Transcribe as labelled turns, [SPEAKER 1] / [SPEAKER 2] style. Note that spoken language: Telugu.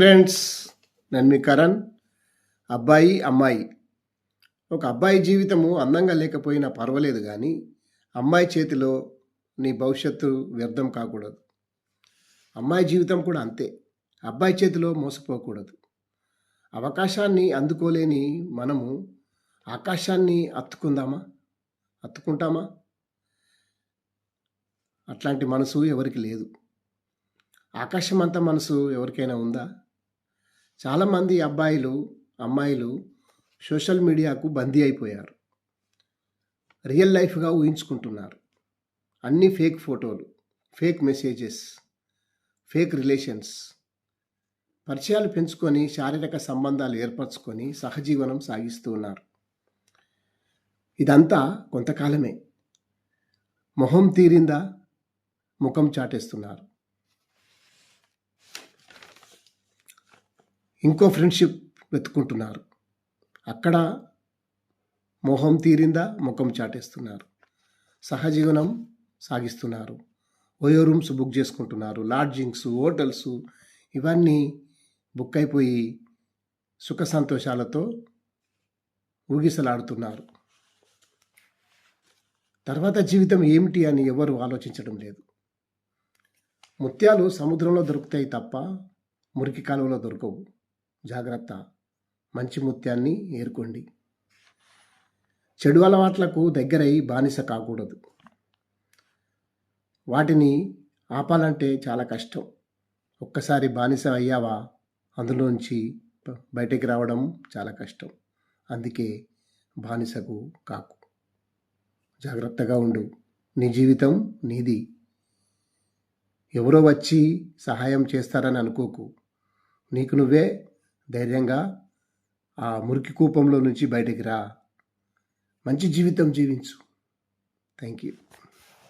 [SPEAKER 1] ఫ్రెండ్స్ నేను మీ కరణ్ అబ్బాయి అమ్మాయి. ఒక అబ్బాయి జీవితము అందంగా లేకపోయినా పర్వాలేదు కానీ అమ్మాయి చేతిలో నీ భవిష్యత్తు వ్యర్థం కాకూడదు. అమ్మాయి జీవితం కూడా అంతే. అబ్బాయి చేతిలో మోసపోకూడదు. అవకాశాన్ని అందుకోలేని మనము ఆకాశాన్ని అత్తుకుందామా? అత్తుకుంటామా? అట్లాంటి మనసు ఎవరికి లేదు. ఆకాశం అంత మనసు ఎవరికైనా ఉందా? చాలామంది అబ్బాయిలు అమ్మాయిలు సోషల్ మీడియాకు బందీ అయిపోయారు. రియల్ లైఫ్గా ఊహించుకుంటున్నారు. అన్ని ఫేక్ ఫోటోలు ఫేక్ మెసేజెస్ ఫేక్ రిలేషన్స్. పరిచయాలు పెంచుకొని శారీరక సంబంధాలు ఏర్పరచుకొని సహజీవనం సాగిస్తూ ఉన్నారు. ఇదంతా కొంతకాలమే. మొహం తీరిందా? ముఖం చాటేస్తున్నారు. ఇంకో ఫ్రెండ్షిప్ వెతుక్కుంటున్నారు. అక్కడ మొహం తీరిందా? ముఖం చాటేస్తున్నారు. సహజీవనం సాగిస్తున్నారు. ఓయో రూమ్స్ బుక్ చేసుకుంటున్నారు. లాడ్జింగ్స్ హోటల్స్ ఇవన్నీ బుక్ అయిపోయి సుఖ సంతోషాలతో ఊగిసలాడుతున్నారు. తర్వాత జీవితం ఏమిటి అని ఎవరు ఆలోచించడం లేదు. ముత్యాలు సముద్రంలో దొరుకుతాయి తప్ప మురికి కాలువలో దొరకవు. జాగ్రత్త. మంచి ముత్యాన్ని ఏరుకోండి. చెడు అలవాట్లకు దగ్గరై బానిస కాకూడదు. వాటిని ఆపాలంటే చాలా కష్టం. ఒక్కసారి బానిస అయ్యావా? అందులోంచి బయటికి రావడం చాలా కష్టం. అందుకే బానిసకు కాకు. జాగ్రత్తగా ఉండు. నీ జీవితం నీది. ఎవరో వచ్చి సహాయం చేస్తారని అనుకోకు. నీకు నువ్వే ధైర్యంగా ఆ మురికి కూపంలో నుంచి బయటికి రా. మంచి జీవితం జీవించు. Thank you